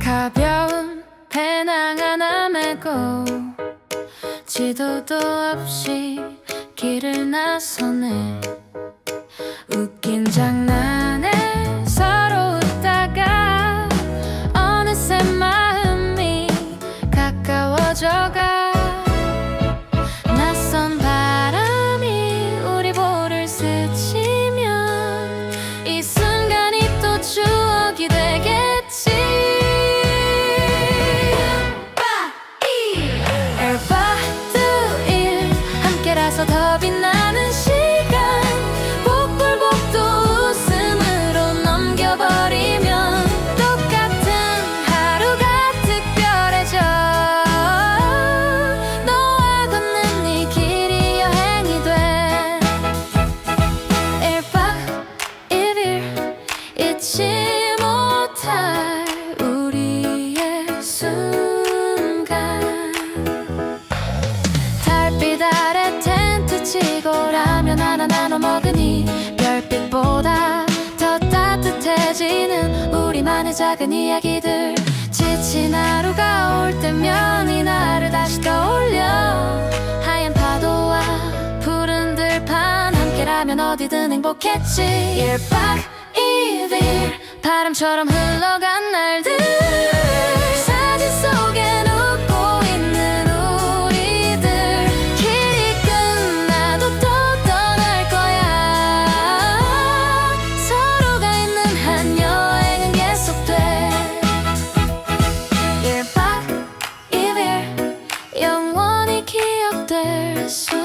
가벼운 배낭 하나 메고 지도도 없이 길을 나서네. 웃긴 장난에 서로 웃다가 어느새 마음이 가까워져가 잊지 못할 우리의 순간. 달빛 아래 텐트 치고 라면 하나 나눠 먹으니 별빛보다 더 따뜻해지는 우리만의 작은 이야기들. 지친 하루가 올 때면 이 날을 다시 떠올려. 하얀 파도와 푸른 들판 함께라면 어디든 행복했지. 1박 2일 바람처럼 흘러간 날들. 사진 속에 웃고 있는 우리들. 길이 끝나도 또 떠날 거야. 서로가 있는 한 여행은 계속돼. 1박 2일 영원히 기억될 순간